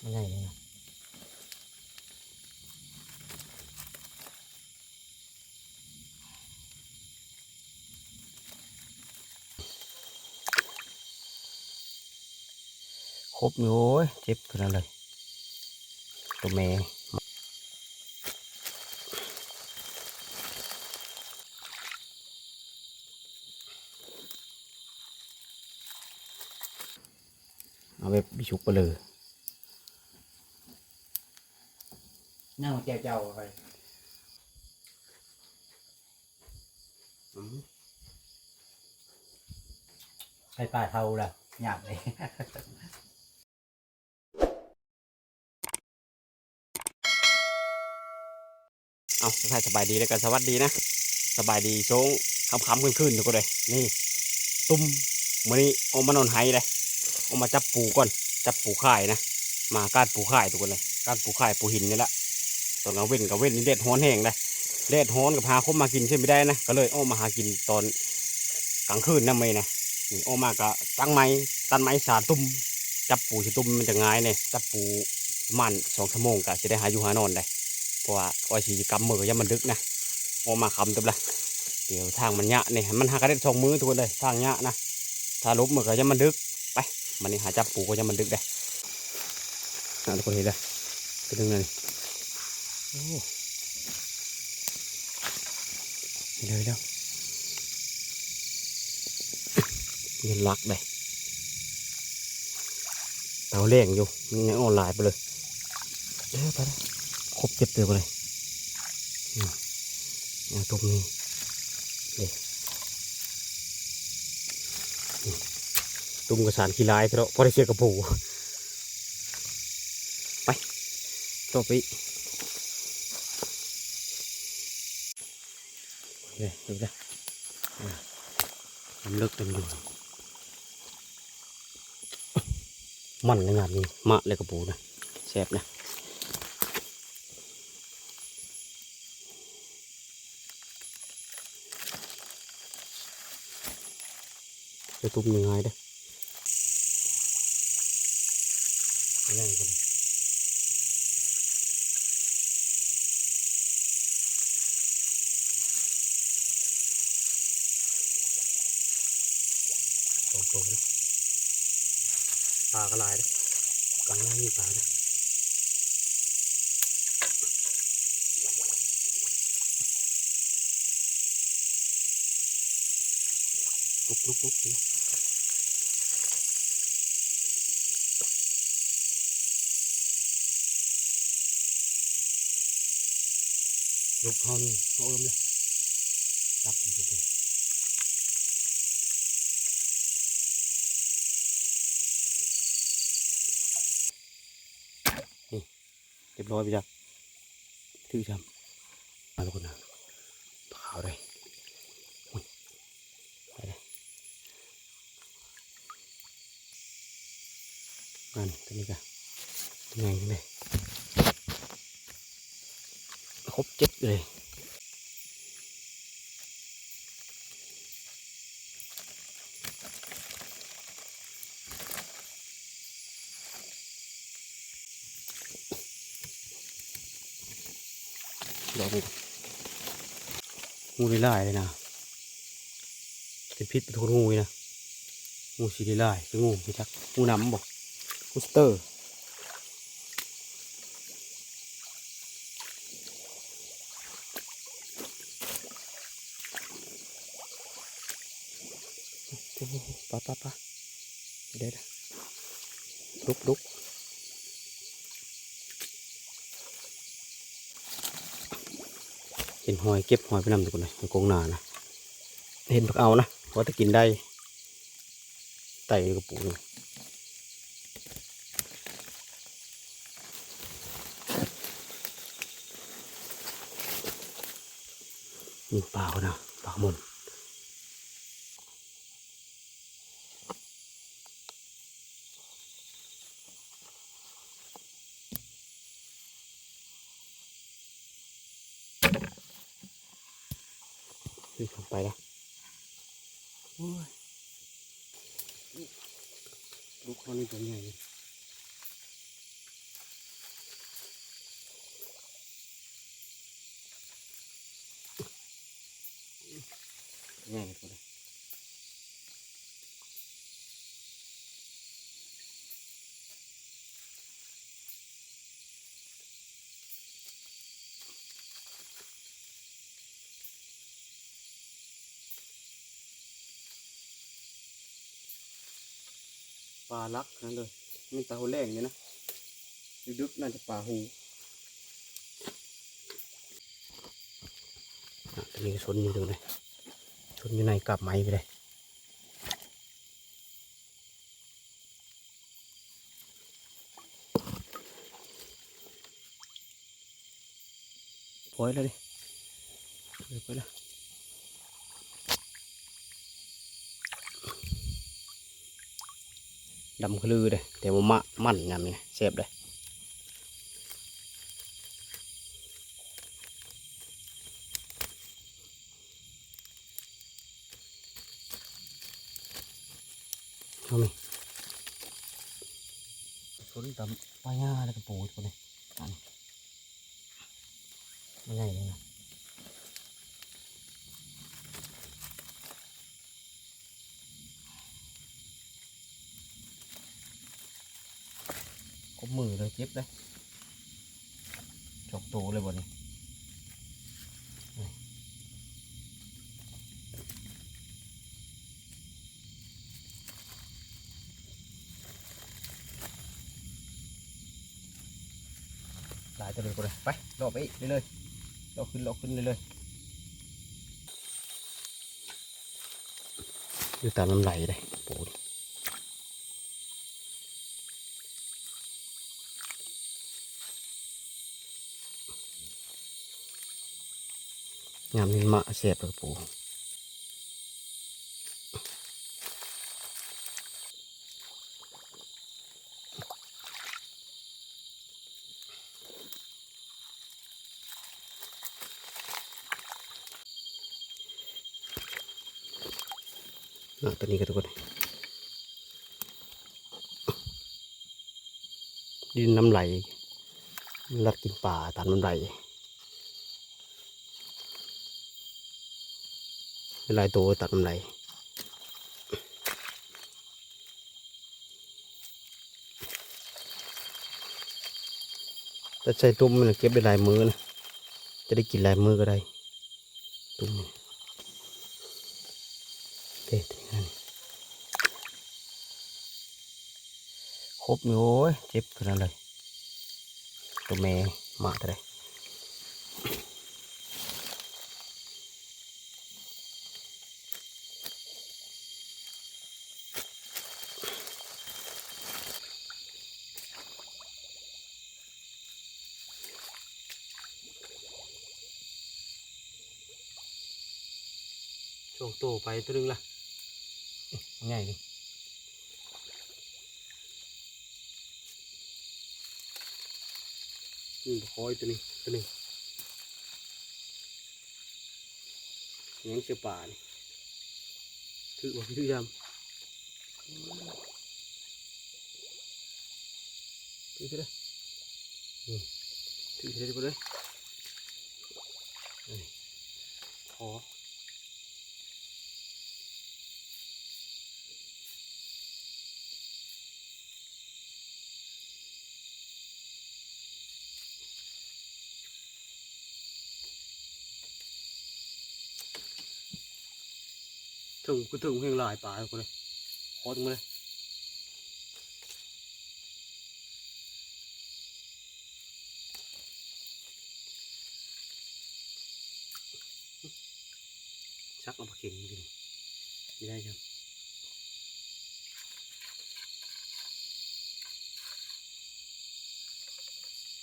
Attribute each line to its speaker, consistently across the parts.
Speaker 1: ไม่ใหญ่เลยนะครบอยู่เจ็บขนาดเลยตัวแม่เอาไปบิชุกไปเลย
Speaker 2: นั่ง เจ้าเจ้าไปไปป่าเทาละหยาบเลย
Speaker 1: เอาถ้าสบายดีแล้วกันสวัสดีนะ สบายดีช่วงค่ำๆขึ้นๆทุกคนเลยนี่ ตุ้มมื่อนี้เอามานอนไห้เลยเอามาจับปูก่อน จับปูข่ายนะ มาการปูข่ายทุกคนเลย การปูข่ายปูหินนี่แหละ ตอนกลาเว้นกับเว้นนี่เด็ดฮ้อนแห้งเลยเด็ดฮ้อนกับหาคมมากินใช่ไม่ได้นะก็เลยเอามาหากินตอนกลางคืนนั่นเองนะนี่เอามาก็ตั้งไม้ตันไม้สาตุ้มจับปูสิตุ้มมันจะง่ายเนี่ยจับปูมาณสองชั่วโมงก็จะได้หาอยู่หานอนได้เพราะว่าว่าสีกำมือยามมันดึกนะออกมาคำตัวละเดี๋ยวทางมันยะเนี่ยมันหากระเด็นสองมือทุกคนเลยทางยะนะถ้าลบมือก็ยามมันดึกไปมันนี่หาจับปูก็ยามมันดึกได้ทุกคนเห็นเลยไปดึงเลย โอ้เลยแล้วเงินลักเลยเตาเล่งอยู่มันยังออนไลน์ไปเลยเออไปแล้วครบเจ็บเตือไปเลยอย่างตรงนี้เด็ตุ้มกระสานขี้ลายเพราะพอได้เชียร์กระปูไปต่อไปอีกเนี่ยดูนะอ่าน้ำเลิกเต็มอยู่มันในงานนี้มะเลยกระปูนะแสบนะจะตุ้มยังไงเด้อยังคน สองตัวนะปลากระลายนะกลางหน้ามีปลานะลุกลุกลุกนะลูกเขานี่เขาเอิ่มเลยรักเป็นลูกเลยนี่เรีย บร้อยไปจ้ะถือจำมาทุกคนนะขาวเลยอุ้ยไปเลยนั่นตัวนี้กันไงเลยครบเจ็ดเลย ดอกนี้ งูลีลายเลยนะเป็นพิษเป็นทุนงูเลยนะงูสีลีลายคืองูพี่จักงูน้ำบอกงูสเตอร์ปะปะปะเดี๋ยวนะลุกลุก เห็นหอยเก็บหอยไปนำทุกคนเลยกงหนานะเห็นพักเอานะว่าจะกินได้ไต่กระปูนี่นี่ปลาเขานะปลาหมน ดูทำไปละลูกคนนี้ตัวใหญ่ใหญ่เลย ปลาลักนั่นเลยมีตาหัวแรงอยู่นะดึกๆน่าจะปลาหูตอนนี้ชนอยู่ตรงไหนชนอยู่ในกับไม้ไปเลยปล่อยแล้วดิปล่อยไปแล้ว ดำคลือเลยแต่ว่ามะมันยำนี่เสียบเลยเอาไหมสนตำปลาย่าแล้วก็ปูทุกคนเลยอันนี้ไม่ใหญ่เลยนะ có mừ rồi tiếp đấy chọc tủ เลยบ่นี่หลายตัวเลยบ่เลยไปรอบไปอีกเรื่อยรอบขึ้นรอบขึ้นเรื่อยอยู่ตามน้ำไหลเลยปู งามนินมะเสียบเลยปูน่ะตัวนี้ก็ทุกคนดินน้ำไหลรัดกินป่าตามน้ำไหล เป็น ลายตัวตัดน้ำไหลแต่ใส่ตุ้มมันเก็บได้หลายมือนะจะได้กินหลายมือก็ได้ตุ้มเด็ดนี่นครบอยู่โอ้ยเจ็บขนาดเลยตัวแม่มาเท่าไร ช่วงโตไปตัวนึงละง่ายนี่นี่คอยตัวนี้ตัวนี้ยังเสือป่านี่ถือว่าถือยำถือไปเลยนี่ถือไปเลยไปเลยนี่ขอ ถึงกูถึงเพียงหลายป่ากูเลยขอตรงมาเลยชักเอาปลาเข่งดินไม่ได้ครับ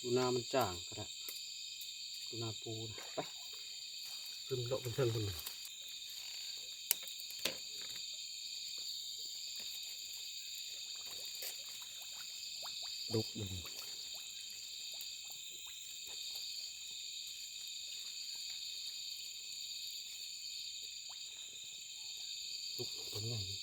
Speaker 1: ดูหน้ามันจ่างก็ได้ดูหน้าปูนะไปขึ้นโลกเป็นเทิงคนหนึ่ง ลุกอยู่ลุกตรงไหน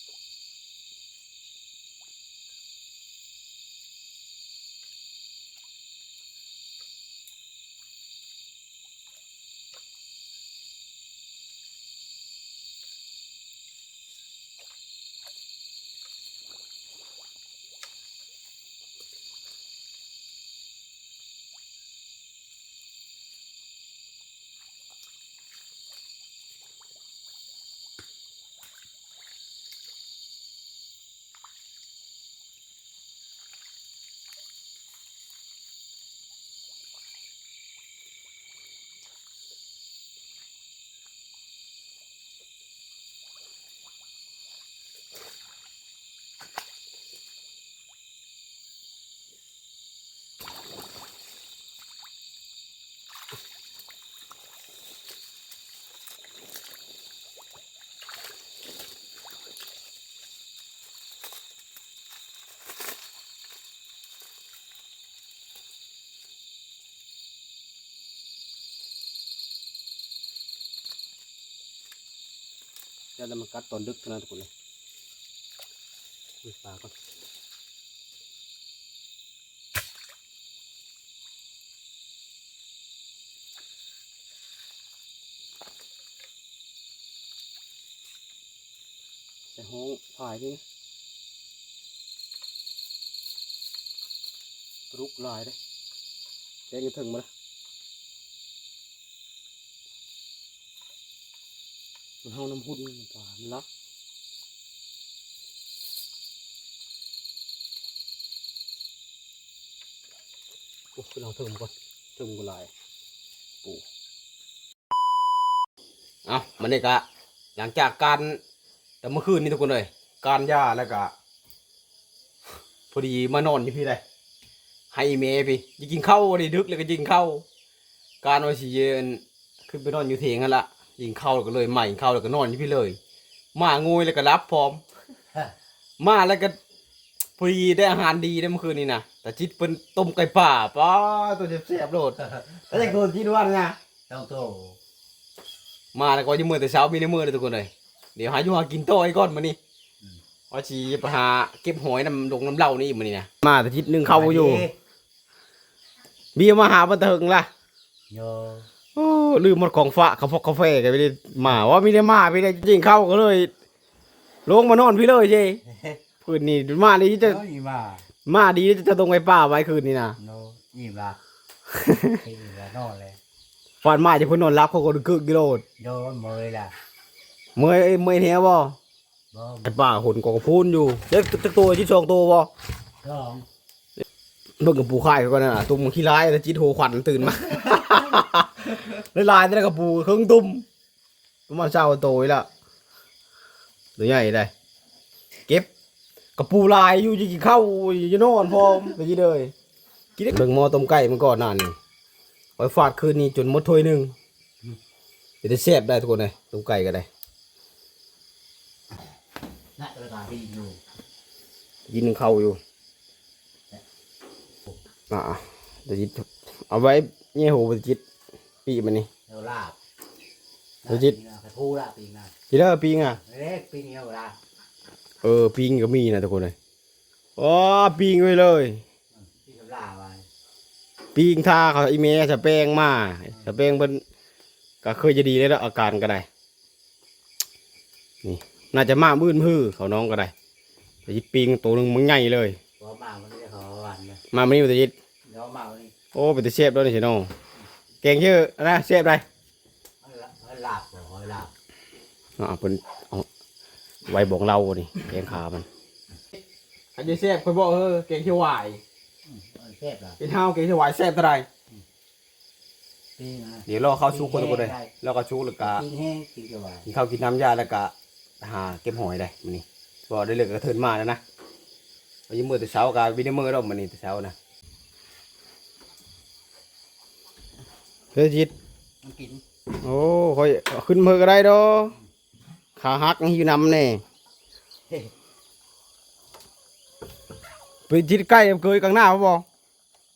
Speaker 1: จะแล้มันกัดตอนดึกเท่านั้นทุกคนเลยปลาก่อนใส่ห้องผายนี่รุกลายได้แกงถึงมาแล้ว มันห้องน้ำหุ่นมันปลามันรักโอ้คือเราถึงก่อนถึงกูลายปูเอามันนี่กะหลังจากการแต่เมื่อคืนนี้ทุกคนเลย การย่าแล้วก็พอดีมานอนอยู่พี่เลยให้เมย์พี่จะกินข้าวดิดึกแล้วก็ยิงข้าวการว่าสิเย็นขึ้นไปนอนอยู่เถียงกันละ ยิงข้าวแล้วก็เลยใหม่ข้าวแล้วก็นอนอยู่พี่เลย มางวยแล้วก็รับพร้อม มาแล้วก็พอดีได้อาหารดีได้เมื่อคืนนี้นะแต่จิตเป็นต้มไก่ป่าป้าตัวเสียบๆโลดแล้วจะโดนจิตวันนะ
Speaker 2: ต้องโต
Speaker 1: มาแล้วก็จะมือแต่เช้ามีในมือเลยทุกคนเลยเดี๋ยวหาอยู่หากินโต้ไอ้ก้อนมานี่ว่าชีไปหาเก็บหอยน้ำดงน้ำเหล้านี่มานี่นะมาแต่จิตหนึ่งเข้าอยู่เบียร์มาหาบันเทิงล่ะ
Speaker 2: โย
Speaker 1: โอ้ ลืมหมดของฝากกาแฟกาแฟกันไปเลยมาว่าไม่ได้มาไม่ได้จริงเข้าก็เลยลงมานอนพี่เลยเจ้คืนนี้มาดีจะ
Speaker 2: โน้ยมา
Speaker 1: มาดีจะจะตรงไปป่าไว้คืนนี้นะ
Speaker 2: โนอิ่มละอิ่มละนอนเลย
Speaker 1: ฝันมาจะเพิ่นนอนรับเขาก็กึกกิโลด
Speaker 2: โดนเมยละ
Speaker 1: เมื่อยเมื่อยเนี้ยบ่
Speaker 2: บ่
Speaker 1: ไอ้ป่าหนกองพูนอยู่เด็กจักตัวจิตสองตัวบ่
Speaker 2: สอง
Speaker 1: เบิ่งกับปูข่ายเขาก่อนน่ะตุ้มขี้ร้ายแล้วจิตโหขวัญตื่นมา แล้วลายแต่ละกับปูเครื่องตุ้มประมาณเช้าโตอีล้วตัวใหญ่ได้เก็บกระปูลายอยู่จะกินข้าวอยู่นอนพร้อมไปกินเลยกินได้เบิ่งหม้อต้มไก่มันก่อนนั่นนี่ไว้ฟาดคืนนี้จนหมดถ้วยหนึ่งเดี๋ยวจะแซ่บได้ทุกคนเลยต้มไก่ก็ได้
Speaker 2: นักกระดาษที่อยู่
Speaker 1: ยินเข้าอยู่อะเดี๋ยวจิตเอาไว้เงี้ยหูไปจิต ปีมันนี่
Speaker 2: เดี๋ยวลาบ
Speaker 1: เดี๋ยวจิต
Speaker 2: กระทูละปีนะ
Speaker 1: ทีละปีงอะ
Speaker 2: เล็กปีนี้เอาละ
Speaker 1: เออปิงก็มีนะทุกคนเลยอ๋อปิงไว้เลย
Speaker 2: ที่กำลาไว้
Speaker 1: ปิงท่าเขาอีเมลสเปงมาสเปงเป็นก็เคยจะดีเลยแล้วอาการก็ได้นี่น่าจะมามื่นพื้อเขาน้องก็ได้แต่ยิดปิงตัวหนึ่งมันใหญ่เลย
Speaker 2: พอมาวันนี้ขอวันเลย
Speaker 1: มาไม่นี่แต่ยิด
Speaker 2: เดี๋ยวมาวันนี้
Speaker 1: โอ้เป็นตัวเชฟแล้วนี่ใช่น้อง เก่งชื่อนะเชฟอะไร
Speaker 2: เอาลาบบ่เอาลาบ
Speaker 1: อ่าเป็นเอาไว้บอกเรานี่แกงขามันอันนี้เชฟคอยบอกเออเก่งเขียวหวาย
Speaker 2: เอาแคบละ
Speaker 1: เป็นเท้าเก่งเขียวหวายแซ่บเท่าไหร
Speaker 2: ปีนะ
Speaker 1: เดี๋ยวรอเข้าชุกคนทุกคนเลยแล้วก็ชุกแล้วก็
Speaker 2: กินแห้งกินกระวาย
Speaker 1: กินข้าวกินน้ำยาแล้วก็หาเก็บหอยได้มันนี่บอกได้เลยกระเทินมาแล้วนะวันนี้มือแต่เช้ากับวินมือเรามันนี่แต่เช้านะ เฮ้ยจิต
Speaker 2: มันกิน
Speaker 1: โอ้คอยเอาขึ้นมือก็ได้ดอขาหักหิวนำแน่ไปจิตใกล้เคยกลางหน้าป่บ่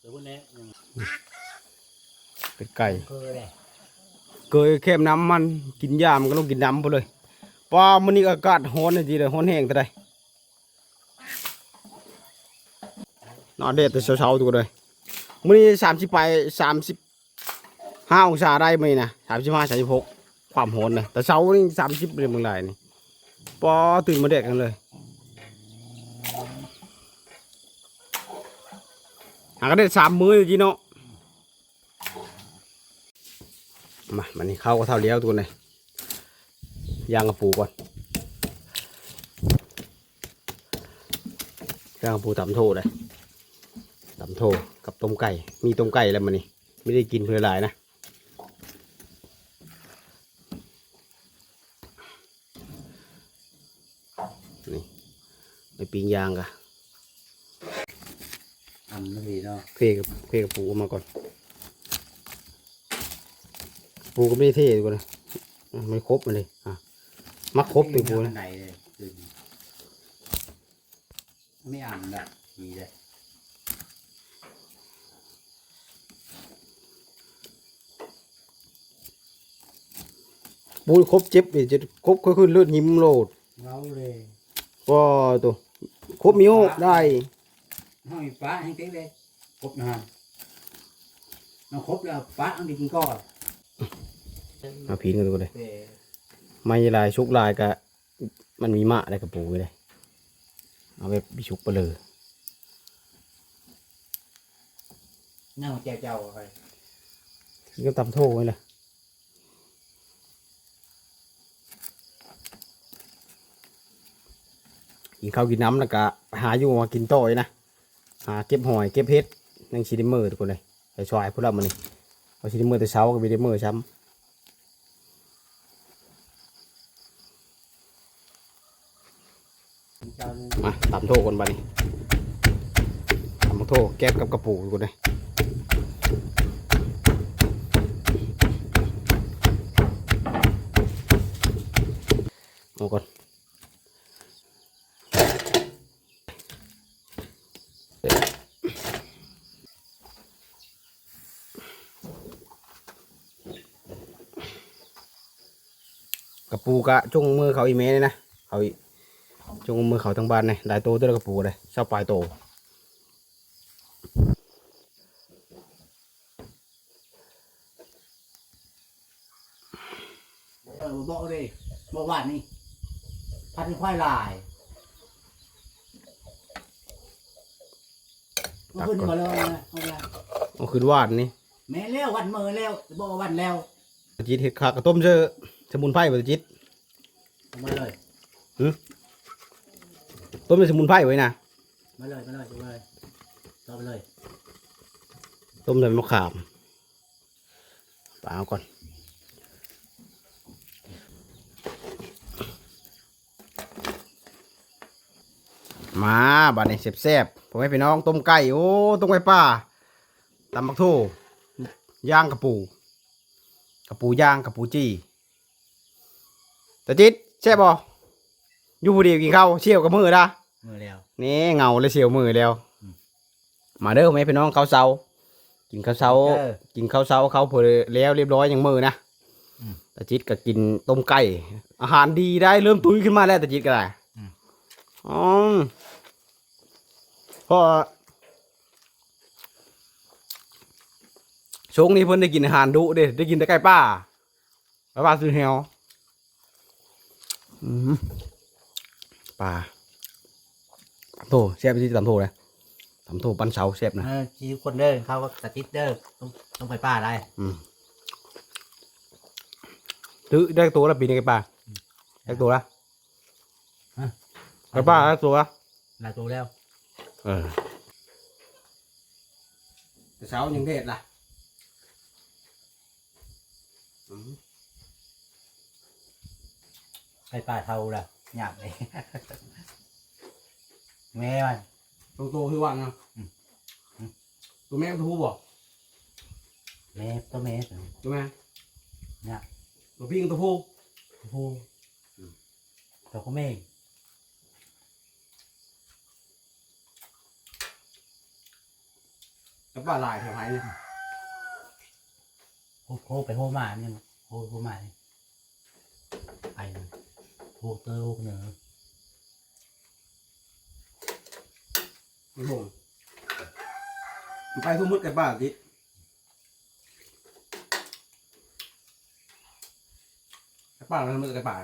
Speaker 2: เดี๋ยวพวกนี้ยัง
Speaker 1: เป็นไก่
Speaker 2: เคยเลย
Speaker 1: เคยเข้มน้ำมันกินยามันก็ต้องกินน้ำไปเลยปลามันนี่อากาศร้อนเลยจีเลยร้อนแห้งแต่ใดนอนเด็ดแต่เช้าๆตัวเลยมื้อนี้สามสิบไปสามสิบ ห้าองศาได้ไหมนะสามสิบห้าสามสิบหกความร้อนนะแต่เช้านี่สามสิบเลยเมืองไรนี่ปอตื่นมาเด็กกันเลยหากันได้สามมื้อจีเนาะมามันนี่เข้าก็เท่าเลี้ยวตัวเลยย่างกระปูก่อนย่างกระปูตำโทเลยตำโทกับต้มไก่ มีต้มไก่แล้วมันนี่ไม่ได้กินเพื่อหลายนะ ปปิ้งย่างกะ
Speaker 2: ทำไม่ดีเนาะ
Speaker 1: เพกับเพกับปูออกมาก่อน ปูก็ไม่ได้เท่ก่อนนะอะไม่ครบมาเลยอะมักครบตัวปูนะ
Speaker 2: ไหนเลยดึงไม่อ่านละมีเลย
Speaker 1: เปูครบเจ็บนี่จะครบค่อยขึ้นเลือดยิ้มโลด
Speaker 2: เงาเลย
Speaker 1: ก็ตัวคร บมิ้วได้
Speaker 2: ห้อยป้าให้เต็งเลยครบนะฮะน้องครบแล้วป้าเอาไปกินก่อน
Speaker 1: มาพีนกันตัวเลย
Speaker 2: เด้
Speaker 1: ไม่ลายชุกลายกะมันมีมะอะไรกับปูเลยเอาไปบิชุกไปเลย
Speaker 2: นั่งแจวเจ้าไป
Speaker 1: นี่ก็ตำโทษไว้เลย กินข้าวกินน้ำแล้วก็หาอยู่มากินต่อยนะหาเก็บหอยเก็บเห็ดยังชีดิมเมอร์ทุกคนเลยไปชอยพวกเรามานี่เอาชีดิมเมอร์แต่เช้าก็มีดิมเมอร์ช้ำมาตำโทษคนบ้านี่ตำโทษแก้บกับกระปูทุกคนเลยเอาก่อน ปูกะจุงมือเขาอีเมเลยนะเขาอีจุงมือเขาทั้งบ้านเลยหลายโตตัวละกระปูเลยชอบปลายโต
Speaker 2: เออบอกเลยบอกว่านี่พันควายลายเมื่อคืนมาเลยนะเอาละ
Speaker 1: เอาคืนวาดนี่
Speaker 2: แม่แล้ววันเมื่อแล้วบอกว่าวันแล้ว
Speaker 1: ตะจิตเห็ดขากระต้มเจอสมุนไพรบ่ตะจิต
Speaker 2: เอา มาเลย
Speaker 1: ต้มเป็นสมุนไพรไว้นะ
Speaker 2: มาเลยมาเลยมาเลยต่อไปเลย
Speaker 1: ต้มใส่มะขามปลาเอาก่อนมาบัดนี้แซ่บๆผมให้พี่น้องต้มไก่โอ้ต้มไก่ป่าตำบักโถย่างกระปู กระปูย่างกระปูจี้ตะจิต แซ่บบ่อยู่ผู้เดียวกินข้าวเชี่ยวกับมือละ
Speaker 2: มือแล้ว
Speaker 1: นี่เงาเลยเสียวมือแล้ว
Speaker 2: อืม
Speaker 1: มาเด้อแม่พี่น้องข้าวเสากินข้าวเสา
Speaker 2: เออ
Speaker 1: กินข้าวเสาเขาเผื่อแล้วเรียบร้อยอย่างมือนะ
Speaker 2: อืม
Speaker 1: ตาจิตก็กินต้มไก่อาหารดีได้เริ่มตุ้ยขึ้นมาแล้วตาจิตก็ได้
Speaker 2: อืม
Speaker 1: อ๋อเพราะช่วงนี้เพิ่นได้กินอาหารดุเด้ได้กินแต่ไก่ป่าแล้วป่าซื้อแฮวอืม ปลาตำโถแซ่บที่ตำโถเลยตำโถปั้นเสาแซ่บนะ
Speaker 2: เออชีคนเด้อเขาก็ตัดติดเด้อต้องต้องไปป้าได้
Speaker 1: อืมซื้อได้ตัวละปีนี้ไก่ป่าได้ตัวละ
Speaker 2: ฮะ
Speaker 1: ไก่ป่าได้ตัวละ
Speaker 2: หลายตัวแล้ว
Speaker 1: เออแต่เช้ายังเด็ดล่ะ
Speaker 2: ไปป้าเท่าละหยาบเลยแม่มัน
Speaker 1: ตัวโตคือวันนะ
Speaker 2: อืมอืม
Speaker 1: ตัวแม่ตัวผู้บอก
Speaker 2: แม่ตัวแม่ตัว
Speaker 1: ตัวแม่
Speaker 2: เนี่ย
Speaker 1: ตัวพี่กับตัวผู้
Speaker 2: ผู้ตัวก็แม่
Speaker 1: ไก่ป่าลายแถวไหนเนี่ย
Speaker 2: โหโหไปโหมาเนี่ยโหโหมาเนี่ยไปเลย โหเตอร์โหเหนือ
Speaker 1: มันบ่งมันไปทุ่มมืดไก่ป่าจิไก่ป่ามันมืดไก่ป่า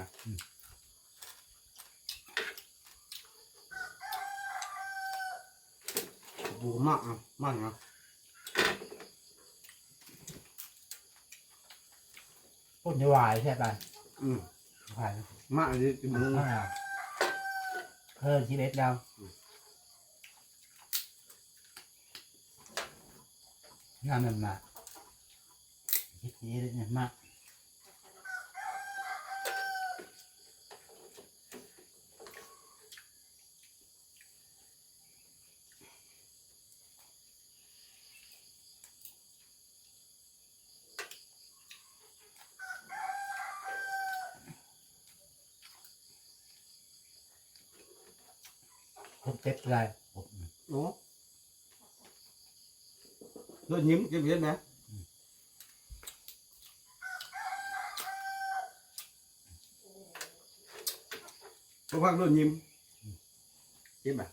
Speaker 1: บูมากอะมากนะ
Speaker 2: พูดจะวายใช่ป่ะ
Speaker 1: อืม
Speaker 2: วาย
Speaker 1: มากเลยมึง
Speaker 2: อ่าเพิ่มชีวิตเรางานมันมาคิดนี้เนี่ยมาก หกเจ็ดลาย
Speaker 1: โอ้รถยิ้มเก็บเห็นนะพวกพักรถยิ้มยิ้มอะ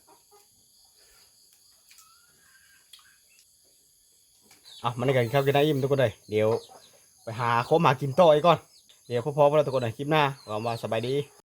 Speaker 1: มอะมันกันครับกินได้ยิ้มทุกคนเลยเดี๋ยว ไปหาโคมหากินโต้ไอ้ก่อน เดี๋ยวพอๆพวกเราทุกคนในคลิปหน้าหวังว่าสบายดี